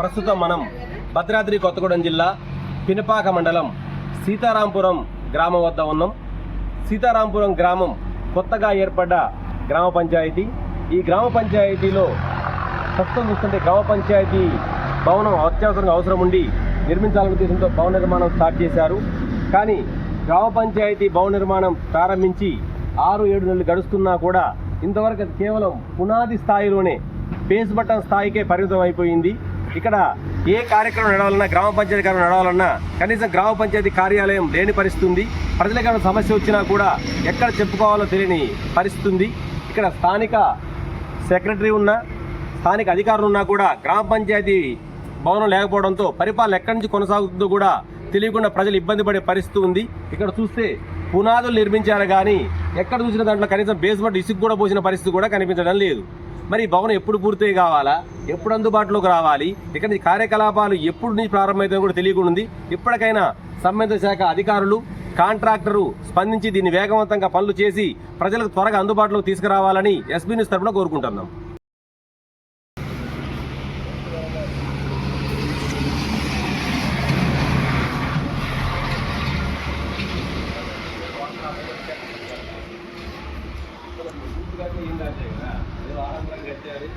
ప్రస్తుతం మనం భద్రాద్రి కొత్తగూడెం జిల్లా పినపాక మండలం సీతారాంపురం గ్రామం వద్ద ఉన్నాం. సీతారాంపురం గ్రామం కొత్తగా ఏర్పడ్డ గ్రామ పంచాయతీ. ఈ గ్రామ పంచాయతీలో ప్రస్తుతం చూస్తుంటే గ్రామ పంచాయతీ భవనం అత్యవసరంగా అవసరం ఉండి నిర్మించాలనే ఉద్దేశంతో భవన నిర్మాణం స్టార్ట్ చేశారు. కానీ గ్రామ పంచాయతీ భవన నిర్మాణం ప్రారంభించి ఆరు ఏడు నెలలు గడుస్తున్నా కూడా ఇంతవరకు కేవలం పునాది స్థాయిలోనే బేస్ బటన్ స్థాయికే పరిమితం అయిపోయింది ఇక్కడ ఏ కార్యక్రమం నడవాలన్నా గ్రామ పంచాయతీ కార్యక్రమం నడవాలన్నా కనీసం గ్రామ పంచాయతీ కార్యాలయం లేని పరిస్థితి ఉంది ప్రజలకు ఏమైనా సమస్య వచ్చినా కూడా ఎక్కడ చెప్పుకోవాలో తెలియని పరిస్థితుంది. ఇక్కడ స్థానిక సెక్రటరీ ఉన్నా స్థానిక అధికారులు ఉన్నా కూడా గ్రామ పంచాయతీ భవనం లేకపోవడంతో పరిపాలన ఎక్కడి నుంచి కొనసాగుతుందో కూడా తెలియకుండా ప్రజలు ఇబ్బంది పడే పరిస్థితి ఉంది. ఇక్కడ చూస్తే పునాదులు నిర్మించారు కానీ ఎక్కడ చూసిన దాంట్లో కనీసం బేస్మెంట్ ఇసుకు కూడా పోసిన పరిస్థితి కూడా కనిపించడం లేదు. మరి ఈ భవనం ఎప్పుడు పూర్తి కావాలా? ఎప్పుడు అందుబాటులోకి రావాలి? ఇక్కడ ఈ కార్యకలాపాలు ఎప్పుడు నుంచి ప్రారంభమవుతాయో కూడా తెలియకుండా ఉంది ఇప్పటికైనా సంబంధిత శాఖ అధికారులు కాంట్రాక్టరు స్పందించి దీన్ని వేగవంతంగా పనులు చేసి ప్రజలకు త్వరగా అందుబాటులోకి తీసుకురావాలని ఎస్బీ న్యూస్ తరపున కోరుకుంటున్నాం. రంధ్రం కట్టారు